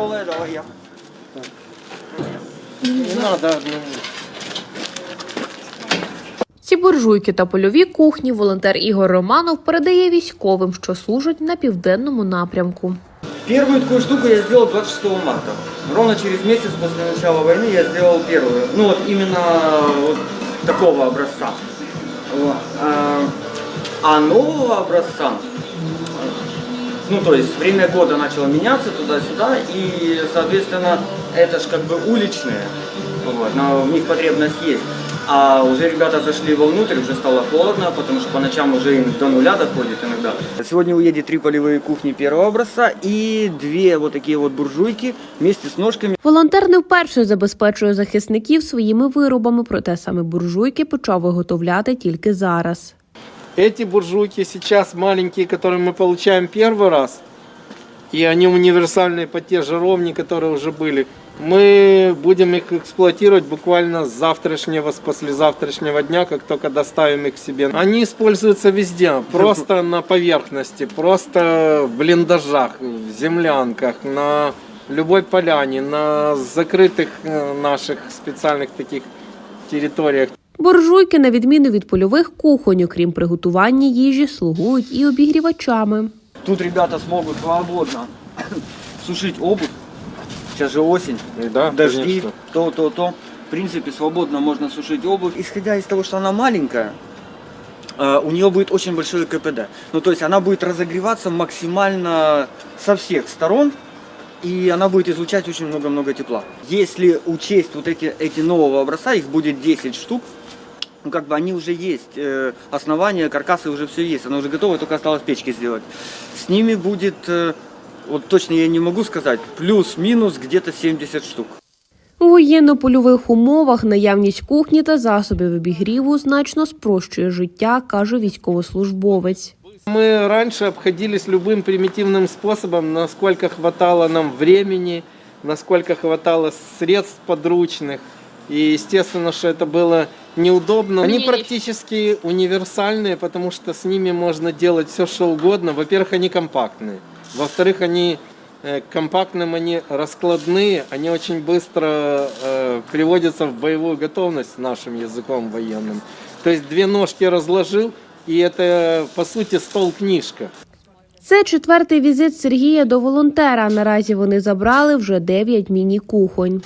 тяжелая, давай я. Не надо одному. Ці буржуйки та польові кухні волонтер Ігор Романов передає військовим, що служать на південному напрямку. Первую такую штуку я сделал 26 марта. Ровно через месяц после начала войны я сделал первую. Ну вот именно вот такого образца. А, а нового образца, ну то есть время года начало меняться туда-сюда, и соответственно это ж как бы уличные, вот, но в них потребность есть. А уже ребята зашли вовнутрь, уже стало холодно, потому что по ночам уже им до нуля доходит иногда. Сегодня уедет три полевые кухни первого образца и две вот такие вот буржуйки вместе с ножками. Волонтер не вперше забезпечує захисників своїми виробами, проте саме буржуйки почав виготовляти тільки зараз. Эти буржуйки сейчас маленькие, которые мы получаем первый раз, и они универсальные по те же ровни, которые уже были. Мы будем их эксплуатировать буквально с завтрашнего, с послезавтрашнего дня, как только доставим их себе. Они используются везде, просто на поверхности, просто в блиндажах, в землянках, на любой поляне, на закрытых э, наших специальных таких территориях. Буржуйки, на відміну від польових кухонь, окрім приготування їжі, слугують і обігрівачами. Тут ребята смогут свободно сушить обувь. Сейчас же осень, Да, дожди, конечно. то, то, то. В принципе, свободно можно сушить обувь. Исходя из того, что она маленькая, э, у нее будет очень большое КПД. Ну, то есть она будет разогреваться максимально со всех сторон, и она будет излучать очень много-много тепла. Если учесть вот эти, эти нового образца, их будет 10 штук, ну, как бы они уже есть, э, основания, каркасы уже все есть, она уже готова, только осталось печки сделать. С ними будет, э, вот точно я не могу сказать, плюс-минус где-то 70 штук. У воєнно-польових умовах наявність кухні та засобів обігріву значно спрощує життя, каже військовослужбовець. Мы раньше обходились любым примитивным способом, насколько хватало нам времени, насколько хватало средств подручных. И естественно, что это было неудобно. Они практически универсальные, потому что с ними можно делать все, что угодно. Во-первых, они компактные. Во-вторых, они э, к компактным они раскладные, они очень быстро э, приводятся в боевую готовность нашим языком военным. То есть две ножки разложил, и это по сути стол-книжка. Це четвертий візит Сергія до волонтера. Наразі вони забрали вже дев'ять міні-кухонь.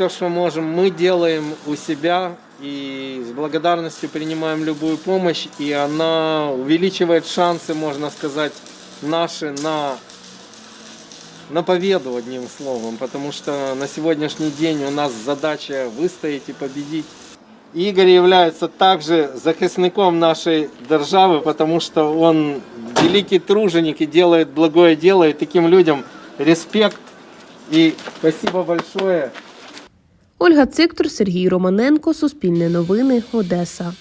Все, что можем, мы делаем у себя и с благодарностью принимаем любую помощь, и она увеличивает шансы, можно сказать, наши на, на победу, одним словом, потому что на сегодняшний день у нас задача выстоять и победить. Игорь является также захисником нашей державы, потому что он великий труженик и делает благое дело, и таким людям респект и спасибо большое. Ольга Циктор, Сергій Романенко, Суспільне новини, Одеса.